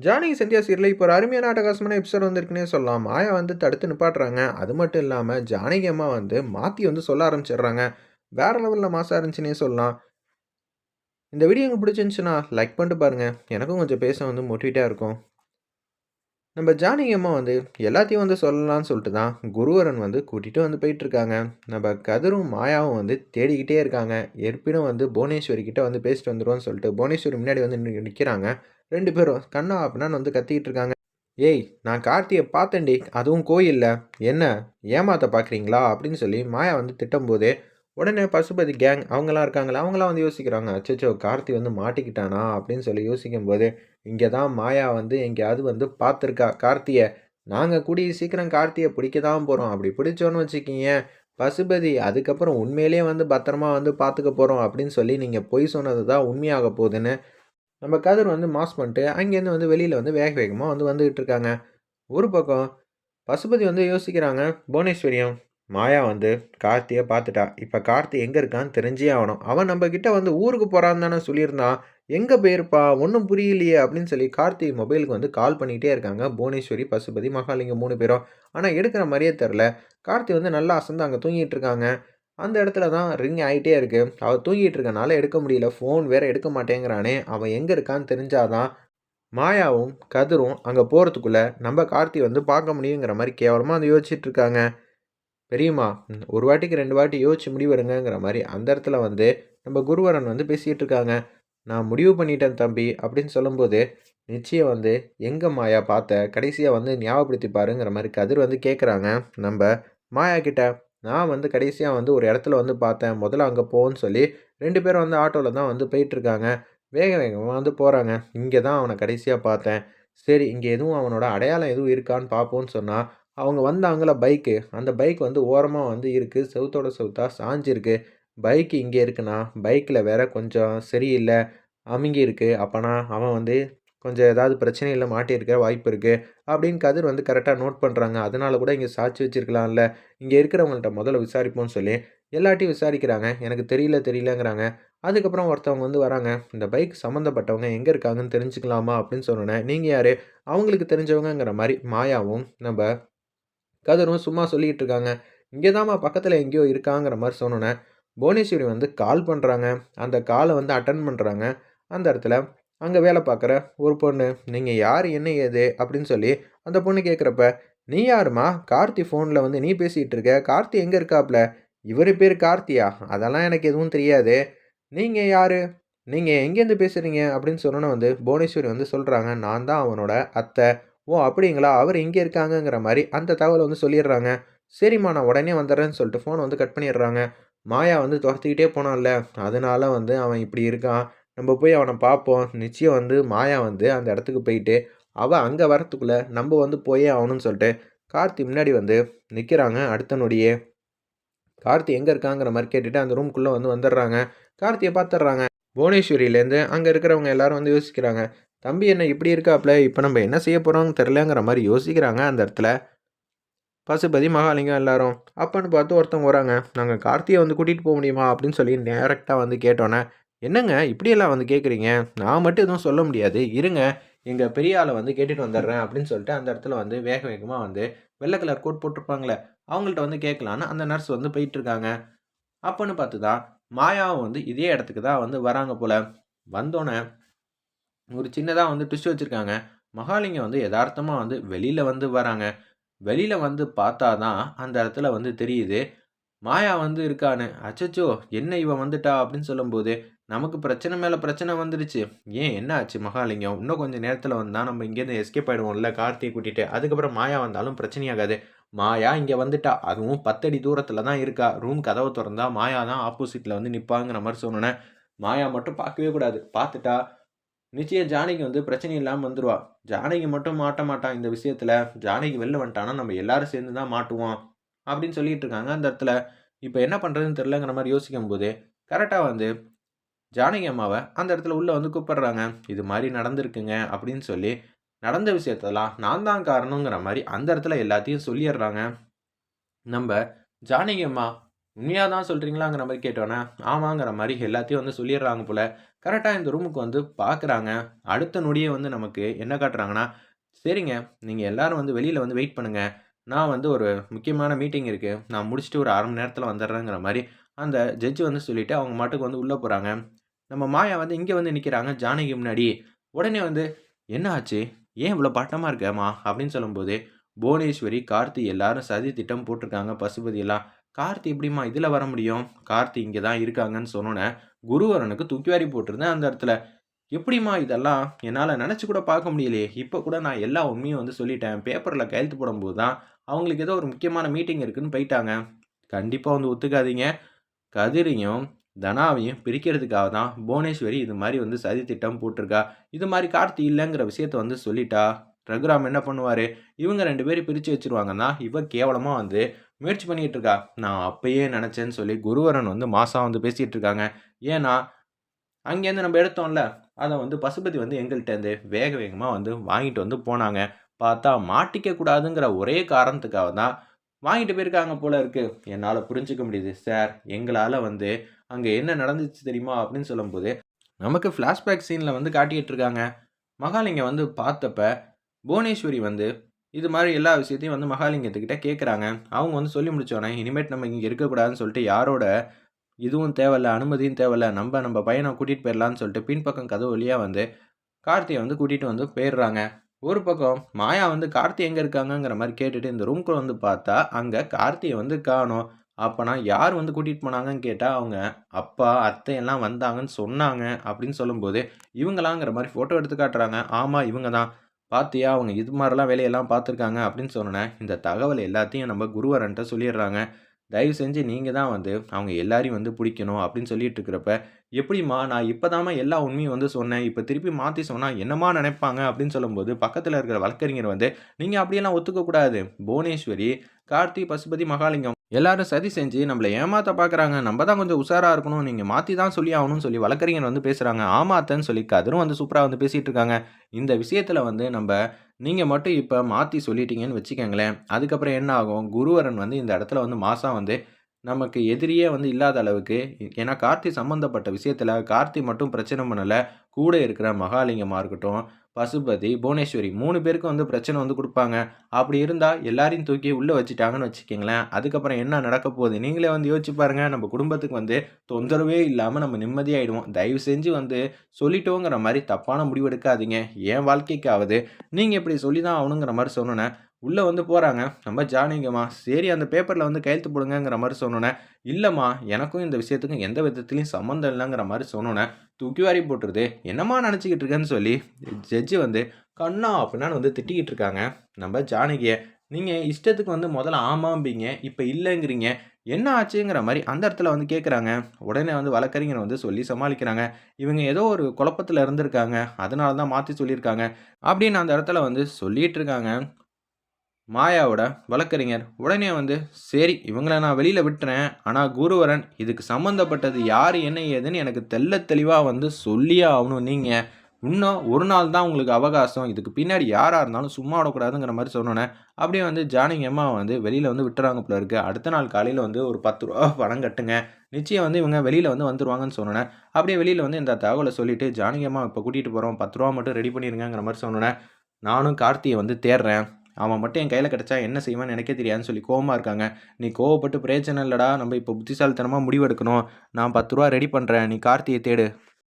ஜானகி சந்தியா சீரில் இப்போ ஒரு அருமையான அட்டகாசமான எபிசோட் வந்திருக்குன்னே சொல்லலாம். மாயா வந்து தடுத்து நிப்பாட்டுறாங்க. அது மட்டும் இல்லாமல் ஜானகி அம்மா வந்து மாற்றி வந்து சொல்ல ஆரம்பிச்சிடுறாங்க. வேற லெவலில் மாசா இருந்துச்சுன்னே சொல்லலாம். இந்த வீடியோ எனக்கு பிடிச்சிருந்துச்சுன்னா லைக் பண்ணிட்டு பாருங்கள் எனக்கும் கொஞ்சம் பேச வந்து மோட்டிவேட்டாக இருக்கும். நம்ம ஜானகி அம்மா வந்து எல்லாத்தையும் வந்து சொல்லலாம்னு சொல்லிட்டு தான் குருவரன் வந்து கூட்டிகிட்டு வந்து போயிட்டுருக்காங்க. நம்ம கதிரும் மாயாவும் வந்து தேடிக்கிட்டே இருக்காங்க. இருப்பினும் வந்து புவனேஸ்வரி கிட்டே வந்து பேசிட்டு வந்துடுவோம்னு சொல்லிட்டு புவனேஸ்வரி முன்னாடி வந்து நிற்கிறாங்க ரெண்டு பேரும் கண்ணா அப்படின்னு வந்து கத்திக்கிட்டு இருக்காங்க. ஏய் நான் கார்த்தியை பார்த்தேன்டி அதுவும் கோயிலில். என்ன ஏமாத்த பார்க்குறீங்களா அப்படின்னு சொல்லி மாயா வந்து திட்டும்போதே உடனே பசுபதி கேங் அவங்களாம் இருக்காங்களா அவங்களாம் வந்து யோசிக்கிறாங்க. அச்சோ கார்த்தி வந்து மாட்டிக்கிட்டானா? அப்படின்னு சொல்லி யோசிக்கும் போது இங்கே தான் மாயா வந்து எங்கேயாவது வந்து பார்த்துருக்கா கார்த்தியை. நாங்கள் கூடிய சீக்கிரம் கார்த்தியை பிடிக்க தான் போகிறோம் அப்படி பிடிச்சோன்னு வச்சுக்கிங்க. பசுபதி அதுக்கப்புறம் உண்மையிலேயே வந்து பத்திரமா வந்து பார்த்துக்க போகிறோம் அப்படின்னு சொல்லி நீங்கள் பொய் சொன்னது தான் உண்மையாக போகுதுன்னு நம்ம கதிர் வந்து மாஸ் பண்ணிட்டு அங்கேருந்து வந்து வெளியில் வந்து வேக வேகமாக வந்து வந்துக்கிட்டு இருக்காங்க. ஒரு பக்கம் பசுபதி வந்து யோசிக்கிறாங்க புவனேஸ்வரியம் மாயா வந்து கார்த்தியை பார்த்துட்டா. இப்போ கார்த்தி எங்கே இருக்கான்னு தெரிஞ்சே ஆகணும். அவன் நம்ம வந்து ஊருக்கு போகிறான்னு தானே சொல்லியிருந்தான் எங்கே போயிருப்பா? ஒன்றும் புரியலையே அப்படின்னு சொல்லி கார்த்தி மொபைலுக்கு வந்து கால் பண்ணிகிட்டே இருக்காங்க. புவனேஸ்வரி பசுபதி மகாலிங்கம் மூணு பேரும். ஆனால் எடுக்கிற மாதிரியே தெரில கார்த்தி வந்து நல்லா அசந்து அங்கே தூங்கிட்டு இருக்காங்க. அந்த இடத்துல தான் ரிங் ஆகிட்டே இருக்குது அவள் தூங்கிட்டு இருக்கனால எடுக்க முடியல. ஃபோன் வேற எடுக்க மாட்டேங்கிறானே. அவன் எங்கே இருக்கான்னு தெரிஞ்சாதான் மாயாவும் கதிரும் அங்கே போகிறதுக்குள்ளே நம்ம கார்த்தி வந்து பார்க்க முடியுங்கிற மாதிரி கேவலமாக வந்து யோசிச்சுட்டு இருக்காங்க. பெரியம்மா ஒரு வாட்டிக்கு ரெண்டு வாட்டி யோசிச்சு முடிவெடுங்கிற மாதிரி அந்த இடத்துல வந்து நம்ம குருவரன் வந்து பேசிகிட்டு இருக்காங்க. நான் முடிவு பண்ணிட்டேன் தம்பி அப்படின்னு சொல்லும்போது நிச்சயம் வந்து எங்கே மாயா பார்த்த கடைசியாக வந்து ஞாபகப்படுத்தி பாருங்கிற மாதிரி கதிர் வந்து கேட்குறாங்க நம்ம மாயா கிட்ட நான் வந்து கடைசியாக வந்து ஒரு இடத்துல வந்து பார்த்தேன். முதல்ல அங்கே போன்னு சொல்லி ரெண்டு பேரும் வந்து ஆட்டோவில் தான் வந்து போயிட்டுருக்காங்க. வேக வேகமாக வந்து போகிறாங்க இங்கே தான் அவனை கடைசியாக பார்த்தேன். சரி இங்கே எதுவும் அவனோட அடையாளம் எதுவும் இருக்கான்னு பார்ப்போன்னு சொன்னால் அவங்க வந்தாங்கள பைக்கு. அந்த பைக் வந்து ஓரமாக வந்து இருக்குது செவுத்தோட செவுத்தாக சாஞ்சிருக்கு. பைக்கு இங்கே இருக்குண்ணா. பைக்கில் வேற கொஞ்சம் சரியில்லை அமுங்கி இருக்குது அப்போனா அவன் வந்து கொஞ்சம் ஏதாவது பிரச்சனையில் மாட்டியிருக்க வாய்ப்பு இருக்குது அப்படின்னு கதிர் வந்து கரெக்டாக நோட் பண்ணுறாங்க அதனால கூட இங்கே சாட்சி வச்சுருக்கலாம்ல. இங்கே இருக்கிறவங்கள்ட்ட முதல்ல விசாரிப்போம்னு சொல்லி எல்லாட்டையும் விசாரிக்கிறாங்க. எனக்கு தெரியல தெரியலங்கிறாங்க. அதுக்கப்புறம் ஒருத்தவங்க வந்து வராங்க. இந்த பைக் சம்மந்தப்பட்டவங்க எங்கே இருக்காங்கன்னு தெரிஞ்சுக்கலாமா அப்படின்னு சொன்னோன்னே நீங்கள் யார்? அவங்களுக்கு தெரிஞ்சவங்கங்கிற மாதிரி மாயாவும் நம்ம கதிரும் சும்மா சொல்லிகிட்டு இருக்காங்க. இங்கே தாம்மா பக்கத்தில் எங்கேயோ இருக்காங்கிற மாதிரி சொன்னோன்னே புவனேஸ்வரி வந்து கால் பண்ணுறாங்க அந்த காலை வந்து அட்டன் பண்ணுறாங்க அந்த இடத்துல அங்கே வேலை பார்க்குற ஒரு பொண்ணு நீங்கள் யார்? என்ன ஏது? அப்படின்னு சொல்லி அந்த பொண்ணு கேட்குறப்ப நீ யாருமா கார்த்தி ஃபோனில் வந்து நீ பேசிகிட்டு இருக்க. கார்த்தி எங்கே இருக்காப்ல? இவர் பேர் கார்த்தியா? அதெல்லாம் எனக்கு எதுவும் தெரியாது. நீங்கள் யார்? நீங்கள் எங்கேருந்து பேசுகிறீங்க அப்படின்னு சொன்னோன்னே வந்து புவனேஸ்வரி வந்து சொல்கிறாங்க நான் தான் அவனோட அத்தை. ஓ அப்படிங்களா? அவர் இங்கே இருக்காங்கங்கிற மாதிரி அந்த தகவலை வந்து சொல்லிடுறாங்க. சரிம்மா நான் உடனே வந்துடுறேன்னு சொல்லிட்டு ஃபோனை வந்து கட் பண்ணிடுறாங்க. மாயா வந்து துரத்திக்கிட்டே போனான்ல. அதனால வந்து அவன் இப்படி இருக்கான். நம்ம போய் அவனை பார்ப்போம் நிச்சயம் வந்து மாயா வந்து அந்த இடத்துக்கு போயிட்டு அவள் அங்கே வரத்துக்குள்ளே நம்ம வந்து போயே ஆகணும்னு சொல்லிட்டு கார்த்தி முன்னாடி வந்து நிற்கிறாங்க அடுத்த நொடியே. கார்த்தி எங்கே இருக்காங்கிற மாதிரி கேட்டுட்டு அந்த ரூம்குள்ளே வந்து வந்துடுறாங்க. கார்த்தியை பார்த்துட்றாங்க புவனேஸ்வரியிலேருந்து அங்கே இருக்கிறவங்க எல்லாரும் வந்து யோசிக்கிறாங்க தம்பி என்ன இப்படி இருக்காப்ல? இப்போ நம்ம என்ன செய்ய போகிறோம்னு தெரிலங்கிற மாதிரி யோசிக்கிறாங்க அந்த இடத்துல. பசுபதி மகாலிங்கம் எல்லாரும். அப்பன்னு பார்த்து ஒருத்தவங்க வராங்க. நாங்கள் கார்த்தியை வந்து கூட்டிகிட்டு போக முடியுமா? அப்படின்னு சொல்லி டேரெக்டாக வந்து கேட்டோன்னே என்னங்க இப்படியெல்லாம் வந்து கேட்குறீங்க நான் மட்டும் எதுவும் சொல்ல முடியாது. இருங்க எங்கள் பெரிய ஆளை வந்து கேட்டுட்டு வந்துடுறேன் அப்படின்னு சொல்லிட்டு அந்த இடத்துல வந்து வேக வேகமாக வந்து வெள்ளை கலர் கோட் போட்டிருப்பாங்களே அவங்கள்ட்ட வந்து கேட்கலான்னு அந்த நர்ஸ் வந்து போயிட்டுருக்காங்க அப்போன்னு பார்த்து தான் மாயாவும் வந்து இதே இடத்துக்கு தான் வந்து வராங்க போல். வந்தோன்னே ஒரு சின்னதாக வந்து ட்விஸ்ட் வச்சுருக்காங்க. மகாலிங்கம் வந்து யதார்த்தமாக வந்து வெளியில் வந்து வராங்க. வெளியில் வந்து பார்த்தா தான் அந்த இடத்துல வந்து தெரியுது. மாயா வந்து இருக்கான்னு அச்சச்சோ என்ன இவன் வந்துட்டா அப்படின்னு சொல்லும்போது நமக்கு பிரச்சனை மேலே பிரச்சனை வந்துடுச்சு. ஏன் என்ன ஆச்சு மகாலிங்கம்? இன்னும் கொஞ்சம் நேரத்தில் வந்தால் நம்ம இங்கேருந்து எஸ்கேப் ஆகிடுவோம்ல கார்த்தியை கூட்டிகிட்டு அதுக்கப்புறம் மாயா வந்தாலும் பிரச்சனையாகாது. மாயா இங்கே வந்துட்டா. அதுவும் பத்தடி தூரத்தில் தான் இருக்கா. ரூம் கதவை திறந்தா மாயா தான் ஆப்போசிட்டில் வந்து நிற்பாங்கிற மாதிரி சொன்னேன் மாயா மட்டும் பார்க்கவே கூடாது. பார்த்துட்டா நிச்சயம் ஜானகி வந்து பிரச்சனை இல்லாமல் வந்துடுவா ஜானகி மட்டும் மாட்ட மாட்டான் இந்த விஷயத்தில். ஜானகி வெளில வந்துட்டானா நம்ம எல்லாரும் சேர்ந்து தான் மாட்டுவோம். அப்படின்னு சொல்லிட்டு இருக்காங்க. அந்த இடத்துல இப்போ என்ன பண்ணுறதுன்னு தெரிலங்கிற மாதிரி யோசிக்கும் போது கரெக்டாக வந்து ஜானகி அம்மாவை அந்த இடத்துல உள்ளே வந்து கூப்பிட்றாங்க. இது மாதிரி நடந்திருக்குங்க அப்படின்னு சொல்லி நடந்த விஷயத்தெல்லாம் நான் தான் காரணங்கிற மாதிரி அந்த இடத்துல எல்லாத்தையும் சொல்லிடுறாங்க. நம்ம ஜானகி அம்மா உண்மையாக தான் சொல்கிறீங்களாங்கிற மாதிரி கேட்டோன்னே ஆமாங்கிற மாதிரி எல்லாத்தையும் வந்து சொல்லிடுறாங்க போல். கரெக்டாக இந்த ரூமுக்கு வந்து பார்க்குறாங்க அடுத்த நொடியே வந்து நமக்கு என்ன காட்டுறாங்கன்னா சரிங்க நீங்கள் எல்லோரும் வந்து வெளியில் வந்து வெயிட் பண்ணுங்கள் நான் வந்து ஒரு முக்கியமான மீட்டிங் இருக்குது நான் முடிச்சுட்டு ஒரு அரை மணி நேரத்தில் வந்துடுறேங்கிற மாதிரி அந்த ஜட்ஜு வந்து சொல்லிவிட்டு அவங்க மாட்டுக்கு வந்து உள்ளே போகிறாங்க நம்ம மாயா வந்து இங்கே வந்து நிற்கிறாங்க ஜானகி முன்னாடி. உடனே வந்து என்ன ஆச்சு? ஏன் இவ்வளோ பட்டமாக இருக்கேம்மா? அப்படின்னு சொல்லும்போது புவனேஸ்வரி கார்த்தி எல்லாரும் சதி திட்டம் போட்டிருக்காங்க. பசுபதி எல்லாம் கார்த்தி எப்படிம்மா இதில் வர முடியும்? கார்த்தி இங்கே தான் இருக்காங்கன்னு சொன்னோன்னே குருவரனுக்கு தூக்கிவாரி போட்டிருந்தேன் அந்த இடத்துல. எப்படிம்மா இதெல்லாம்? என்னால் நினச்சி கூட பார்க்க முடியலையே. இப்போ கூட நான் எல்லா உண்மையும் வந்து சொல்லிட்டேன். பேப்பரில் கையெழுத்து போடும்போது தான் அவங்களுக்கு ஏதோ ஒரு முக்கியமான மீட்டிங் இருக்குதுன்னு போயிட்டாங்க. கண்டிப்பாக வந்து ஒத்துக்காதீங்க. கதிரையும் தனாவையும் பிரிக்கிறதுக்காக தான் புவனேஸ்வரி இது மாதிரி வந்து சதி திட்டம் போட்டிருக்கா? இது மாதிரி கார்த்தி இல்லைங்கிற விஷயத்த வந்து சொல்லிட்டா. ரகுராம் என்ன பண்ணுவார்? இவங்க ரெண்டு பேரும் பிரித்து வச்சுருவாங்கன்னா இவ கேவலமாக வந்து முயற்சி பண்ணிகிட்டு இருக்கா. நான் அப்பயே நினச்சேன்னு சொல்லி குருவரன் வந்து மாதம் வந்து பேசிகிட்டு இருக்காங்க. ஏன்னா அங்கேருந்து நம்ம எடுத்தோம்ல அதை வந்து பசுபதி வந்து எங்கள்கிட்ட இருந்து வேக வேகமாக வந்து வாங்கிட்டு வந்து போனாங்க. பார்த்தா மாட்டிக்க கூடாதுங்கிற ஒரே காரணத்துக்காக தான் வாங்கிட்டு போயிருக்காங்க போல இருக்குது என்னால் புரிஞ்சுக்க முடியுது சார் எங்களால் வந்து அங்கே என்ன நடந்துச்சு தெரியுமா அப்படின்னு சொல்லும்போது நமக்கு ஃப்ளாஷ்பேக் சீனில் வந்து காட்டிக்கிட்டு இருக்காங்க. மகாலிங்கம் வந்து பார்த்தப்ப புவனேஸ்வரி வந்து இது மாதிரி எல்லா விஷயத்தையும் வந்து மகாலிங்கத்துக்கிட்ட கேட்குறாங்க அவங்க வந்து சொல்லி முடிச்சோடனே இனிமேட் நம்ம இங்கே இருக்கக்கூடாதுன்னு சொல்லிட்டு யாரோட இதுவும் தேவையில்ல அனுமதியும் தேவையில்ல நம்ம நம்ம பையனை கூட்டிகிட்டு போயிடலான்னு சொல்லிட்டு பின்பக்கம் கதவு வழியாக வந்து கார்த்தியை வந்து கூட்டிகிட்டு வந்து போயிடுறாங்க. ஒரு பக்கம் மாயா வந்து கார்த்தி எங்கே இருக்காங்கங்கிற மாதிரி கேட்டுட்டு இந்த ரூம்குள்ளே வந்து பார்த்தா அங்கே கார்த்தியை வந்து காணும். அப்போனா யார் வந்து கூட்டிகிட்டு போனாங்கன்னு கேட்டால் அவங்க அப்பா அத்தை எல்லாம் வந்தாங்கன்னு சொன்னாங்க அப்படின்னு சொல்லும்போது இவங்களாங்கிற மாதிரி ஃபோட்டோ எடுத்து காட்டுறாங்க. ஆமாம் இவங்க தான் பார்த்தியா அவங்க இது மாதிரிலாம் வேலையெல்லாம் பார்த்துருக்காங்க அப்படின்னு சொன்னேன் இந்த தகவல் எல்லாத்தையும் நம்ம குருவரன்ட்ட சொல்லிடுறாங்க. தயவு செஞ்சு நீங்கள் தான் வந்து அவங்க எல்லாரையும் வந்து பிடிக்கணும் அப்படின்னு சொல்லிட்டு இருக்கிறப்ப எப்படிம்மா நான் இப்போ எல்லா உண்மையும் வந்து சொன்னேன் இப்போ திருப்பி மாற்றி சொன்னால் என்னமா நினைப்பாங்க அப்படின்னு சொல்லும்போது பக்கத்தில் இருக்கிற வழக்கறிஞர் வந்து நீங்கள் அப்படியெல்லாம் ஒத்துக்கக்கூடாது. புவனேஸ்வரி கார்த்தி பசுபதி மகாலிங்கம் எல்லாரும் சதி செஞ்சு நம்மளை ஏமாத்த பார்க்குறாங்க நம்ம தான் கொஞ்சம் உஷாராக இருக்கணும். நீங்கள் மாற்றி தான் சொல்லி ஆகணும்னு சொல்லி வழக்கறிஞர் வந்து பேசுகிறாங்க ஆமாத்தன்னு சொல்லி கதரும் வந்து சூப்பராக வந்து பேசிகிட்டு இருக்காங்க. இந்த விஷயத்தில் வந்து நம்ம நீங்கள் மட்டும் இப்போ மாற்றி சொல்லிட்டீங்கன்னு வச்சுக்கோங்களேன். அதுக்கப்புறம் என்ன ஆகும்? குருவரன் வந்து இந்த இடத்துல வந்து மாதம் வந்து நமக்கு எதிரியே வந்து இல்லாத அளவுக்கு ஏன்னா கார்த்தி சம்மந்தப்பட்ட விஷயத்தில் கார்த்தி மட்டும் பிரச்சனை பண்ணலை. கூட இருக்கிற மகாலிங்கமாக இருக்கட்டும் பசுபதி புவனேஸ்வரி மூணு பேருக்கும் வந்து பிரச்சனை வந்து கொடுப்பாங்க. அப்படி இருந்தால் எல்லாரையும் தூக்கி உள்ளே வச்சுட்டாங்கன்னு வச்சுக்கிங்களேன். அதுக்கப்புறம் என்ன நடக்க போகுது? நீங்களே வந்து யோசிச்சு பாருங்கள் நம்ம குடும்பத்துக்கு வந்து தொந்தரவே இல்லாமல் நம்ம நிம்மதியாகிடுவோம் தயவு செஞ்சு வந்து சொல்லிட்டோங்கிற மாதிரி தப்பான முடிவு எடுக்காதீங்க. என் வாழ்க்கைக்காவது. நீங்கள் இப்படி சொல்லி தான் ஆகணுங்கிற மாதிரி சொன்னோன்னே உள்ளே வந்து போகிறாங்க நம்ம ஜானிங்கம்மா சரி அந்த பேப்பரில் வந்து கையெழுத்து போடுங்கிற மாதிரி சொன்னோன்னே இல்லைம்மா எனக்கும் இந்த விஷயத்துக்கும் எந்த விதத்துலையும் சம்மந்தம் இல்லைங்கிற மாதிரி சொன்னோன்னே தூக்கி வாரி போட்டுருது. என்னம்மா நினச்சிக்கிட்டு இருக்கேன்னு சொல்லி ஜட்ஜி வந்து கண்ணா அப்படின்னா வந்து திட்டிக்கிட்டு இருக்காங்க. நம்ம ஜானகியை நீங்கள் இஷ்டத்துக்கு வந்து முதல்ல ஆமாம்பிங்க இப்போ இல்லைங்கிறீங்க. என்ன ஆச்சுங்கிற மாதிரி அந்த இடத்துல வந்து கேட்குறாங்க உடனே வந்து வழக்கறிஞர் வந்து சொல்லி சமாளிக்கிறாங்க. இவங்க ஏதோ ஒரு குழப்பத்தில் இருந்திருக்காங்க. அதனால தான் மாற்றி சொல்லியிருக்காங்க. அப்படின்னு அந்த இடத்துல வந்து சொல்லிகிட்டு இருக்காங்க. மாயாவோட வழக்கறிஞர் உடனே வந்து சரி இவங்கள நான் வெளியில் விட்டுறேன். ஆனால் குருவரன் இதுக்கு சம்மந்தப்பட்டது யார் என்ன ஏதுன்னு எனக்கு தெல்ல தெளிவாக வந்து சொல்லியே ஆகணும் நீங்கள் இன்னும் ஒரு நாள் தான் உங்களுக்கு அவகாசம். இதுக்கு பின்னாடி யாராக இருந்தாலும் சும்மா விடக்கூடாதுங்கிற மாதிரி சொன்னோன்னே அப்படியே வந்து ஜானகி அம்மா வந்து வெளியில் வந்து விட்டுறாங்க போல இருக்குது அடுத்த நாள் காலையில் வந்து ஒரு பத்து ரூபா பணம் கட்டுங்க. நிச்சயம் வந்து இவங்க வெளியில் வந்து வந்துருவாங்கன்னு சொன்னோன்னே அப்படியே வெளியில் வந்து இந்த தகவலை சொல்லிவிட்டு ஜானகி அம்மா இப்போ கூட்டிகிட்டு போகிறோம் பத்து ரூபா மட்டும் ரெடி பண்ணிடுங்கிற மாதிரி சொன்னோன்னே நானும் கார்த்தியை வந்து தேடுறேன் அவன் மட்டும் என் கையில் கிடச்சா என்ன செய்வான்னு எனக்கே தெரியாதுன்னு சொல்லி கோவமாக இருக்காங்க. நீ கோவப்பட்டு பிரயோஜனம் இல்லைடா நம்ம இப்போ புத்திசாலித்தனமாக முடிவெடுக்கணும். நான் பத்து ரூபா ரெடி பண்ணுறேன் நீ கார்த்தியை தேடு.